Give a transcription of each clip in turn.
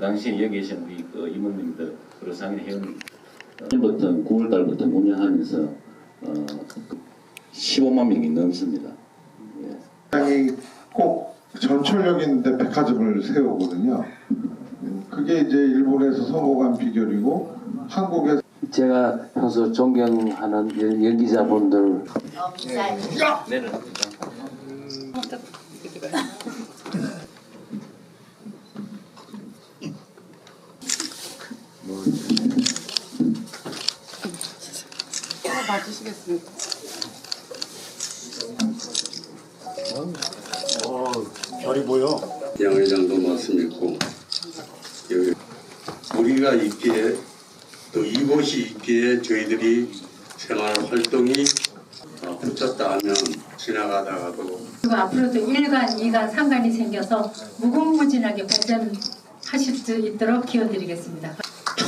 당시에 여기 계신 우리 그 임원님들 그리고 상인 회원 부터 9월 달부터 운영하면서 어, 15만 명이 넘습니다. 예. 당이 꼭 전철역 있는데 백화점을 세우거든요. 그게 이제 일본에서 성공한 비결이고 한국에서 제가 평소 존경하는 연- 연기자분들 봐주시겠습니까? 양 회장도 말씀 있고 여기 우리가 있기에 또 이곳이 있기에 저희들이 생활 활동이 어, 붙였다 하면 지나가다가도 그리고 앞으로도 1간, 2간, 3간이 생겨서 무궁무진하게 발전하실 수 있도록 기원드리겠습니다.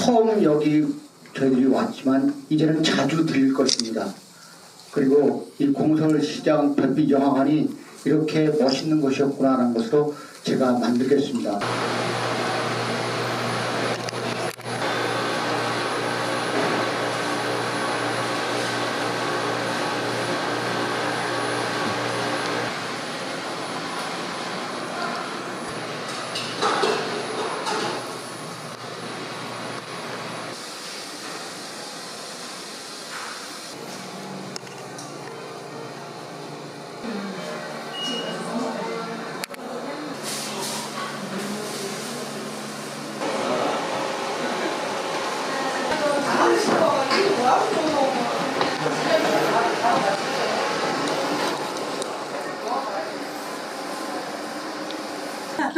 처음 여기 저희들이 왔지만 이제는 자주 들릴 것입니다. 그리고 이 공설 시장 별빛 영화관이 이렇게 멋있는 것이었구나라는 것으로 제가 만들겠습니다.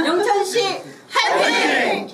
영천시 화이팅!